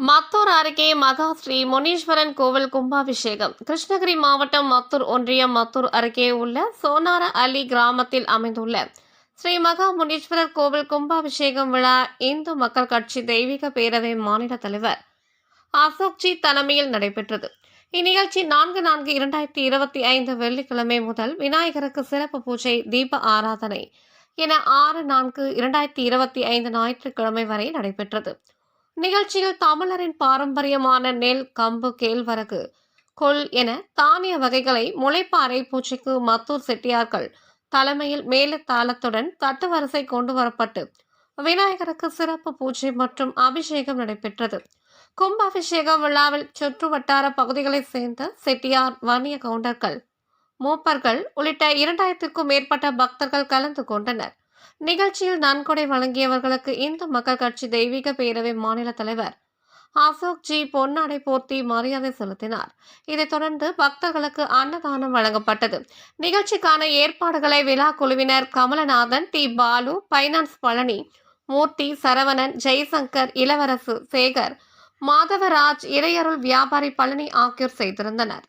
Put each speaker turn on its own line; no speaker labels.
அருகே மகா ஸ்ரீ முனீஸ்வரன் கோவில் கும்பாபிஷேகம். கிருஷ்ணகிரி மாவட்டம் மத்தூர் ஒன்றியம் மத்தூர் அருகே உள்ள சோனார அலி கிராமத்தில் அமைந்துள்ள ஸ்ரீ மகா முனீஸ்வரர் கோவில் கும்பாபிஷேகம் விழா இந்து மக்கள் கட்சி தெய்வீக பேரவை மாநில தலைவர் அசோக்ஜி தலைமையில் நடைபெற்றது. இந்நிகழ்ச்சி நான்கு நான்கு இரண்டாயிரத்தி இருபத்தி ஐந்து வெள்ளிக்கிழமை முதல் விநாயகருக்கு சிறப்பு பூஜை தீப ஆராதனை என ஆறு நான்கு இரண்டாயிரத்தி இருபத்தி ஐந்து ஞாயிற்றுக்கிழமை வரை நடைபெற்றது. நிகழ்ச்சியில் தமிழரின் பாரம்பரியமான நெல் கம்பு கேழ்வரகு கொல் என தானிய வகைகளை முளைப்பாறை பூச்சிக்கு மத்தூர் செட்டியார்கள் தலைமையில் மேலத்தாளத்துடன் தட்டு வரிசை கொண்டு வரப்பட்டு விநாயகருக்கு சிறப்பு பூஜை மற்றும் அபிஷேகம் நடைபெற்றது. கும்பாபிஷேக விழாவில் சுற்று வட்டார பகுதிகளைச் சேர்ந்த செட்டியார் வன்னிய கவுண்டர்கள் மூப்பர்கள் உள்ளிட்ட இரண்டாயிரத்திற்கும் மேற்பட்ட பக்தர்கள் கலந்து கொண்டனர். நிகழ்ச்சியில் நன்கொடை வழங்கியவர்களுக்கு இந்து மக்கள் கட்சி தெய்வீக பேரவை மாநில தலைவர் அசோக் ஜி பொன்னாடை போர்த்தி மரியாதை செலுத்தினார். இதைத் தொடர்ந்து பக்தர்களுக்கு அன்னதானம் வழங்கப்பட்டது. நிகழ்ச்சிக்கான ஏற்பாடுகளை விழா குழுவினர் கமலநாதன் டி பாலு பைனான்ஸ் பழனி மூர்த்தி சரவணன் ஜெய்சங்கர் இளவரசு சேகர் மாதவராஜ் இறையருள் வியாபாரி பழனி ஆகியோர் செய்திருந்தனர்.